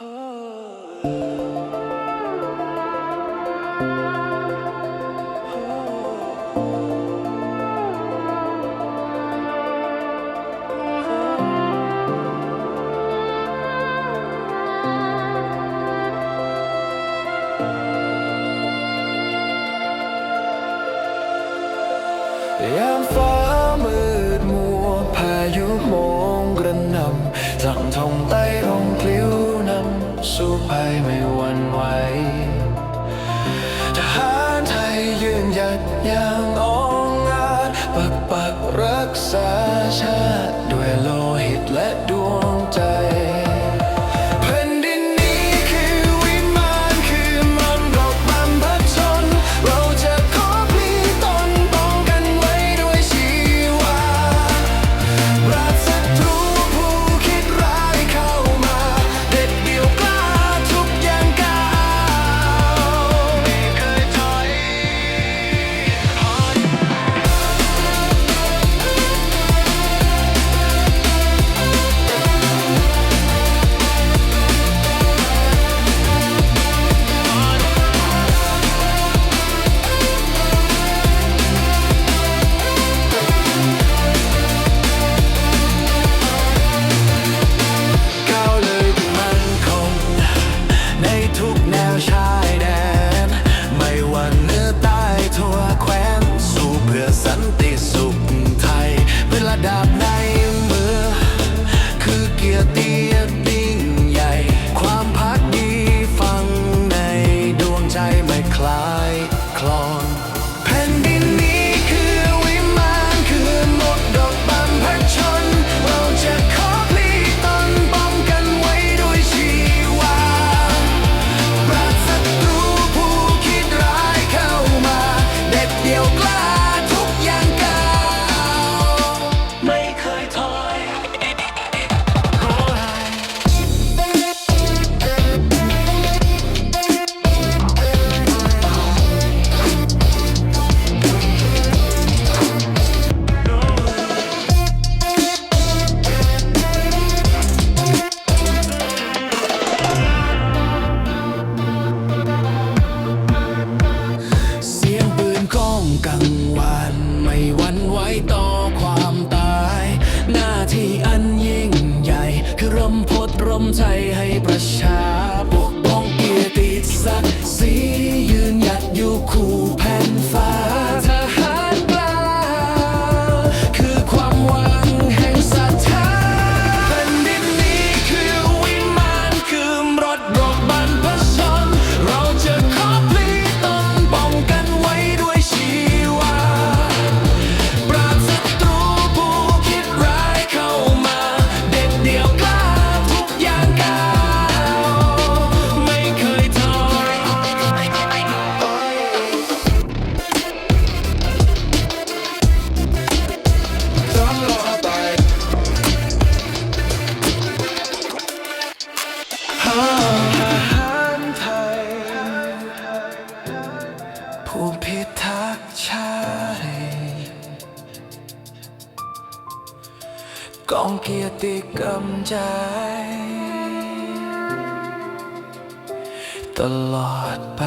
ยามฟ้ามืดมัวพายุมงกระนำสั่งทงเต้ สู้ภัยไม่หวั่นไหวทหารไทยยืนหยัดอย่างองอาจปักปักรักษาชาติด้วยโลหิตและด้วย ใจให้ประชา กองเกียรติกำใจ ตลอดไป